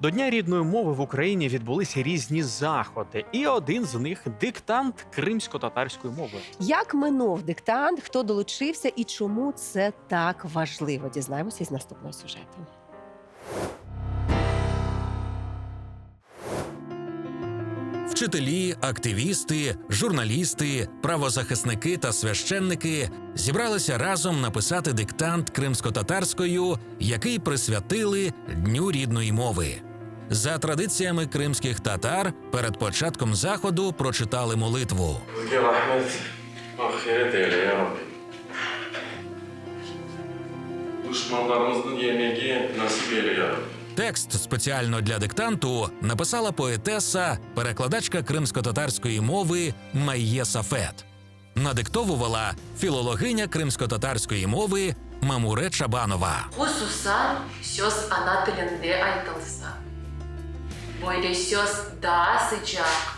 До Дня рідної мови в Україні відбулися різні заходи, і один з них диктант кримсько-татарської мови. Як минув диктант, хто долучився і чому це так важливо? Дізнаємося із наступного сюжету. Вчителі, активісти, журналісти, правозахисники та священники зібралися разом написати диктант кримсько-татарською, який присвятили Дню рідної мови. За традиціями кримських татар перед початком заходу прочитали молитву. Düşmanlarımızın yemeği nasip eyle ya. Текст спеціально для диктанту написала поетеса, перекладачка кримсько-татарської мови Майє Сафет. Надиктовувала філологиня кримсько-татарської мови Мамуре Чабанова. Söz ana dilinde айтылса. Böyle söz daha sıcak,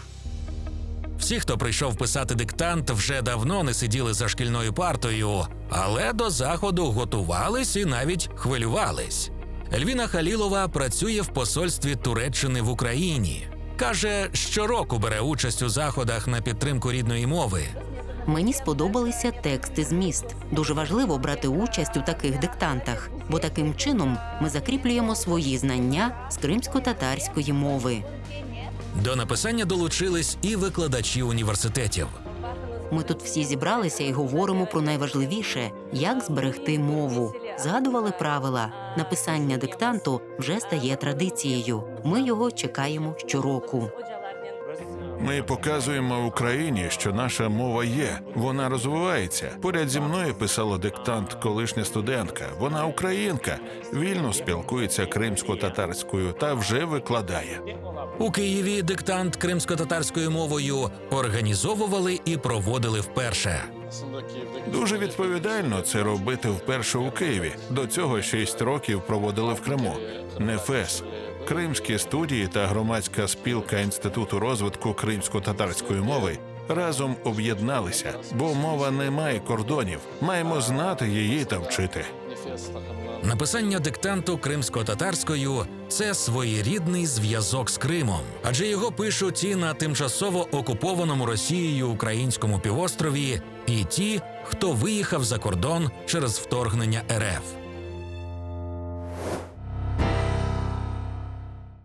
Всі, хто прийшов писати диктант, вже давно не сиділи за шкільною партою, але до заходу готувались і навіть хвилювались. Ельвіна Халілова працює в посольстві Туреччини в Україні. Каже, щороку бере участь у заходах на підтримку рідної мови. Мені сподобалися тексти зміст. Дуже важливо брати участь у таких диктантах, бо таким чином ми закріплюємо свої знання з кримсько-татарської мови. До написання долучились і викладачі університетів. Ми тут всі зібралися і говоримо про найважливіше як зберегти мову. Згадували правила. Написання диктанту вже стає традицією. Ми його чекаємо щороку. Ми показуємо Україні, що наша мова є. Вона розвивається. Поряд зі мною писала диктант колишня студентка. Вона українка, вільно спілкується кримсько-татарською та вже викладає. У Києві диктант кримсько-татарською мовою організовували і проводили вперше. Дуже відповідально це робити вперше у Києві. До цього шість років проводили в Криму. Нефес. Кримські студії та громадська спілка Інституту розвитку кримсько-татарської мови разом об'єдналися, бо мова не має кордонів. Маємо знати її та вчити. Написання диктанту кримсько-татарською це своєрідний зв'язок з Кримом, адже його пишуть і на тимчасово окупованому Росією українському півострові, і ті, хто виїхав за кордон через вторгнення РФ.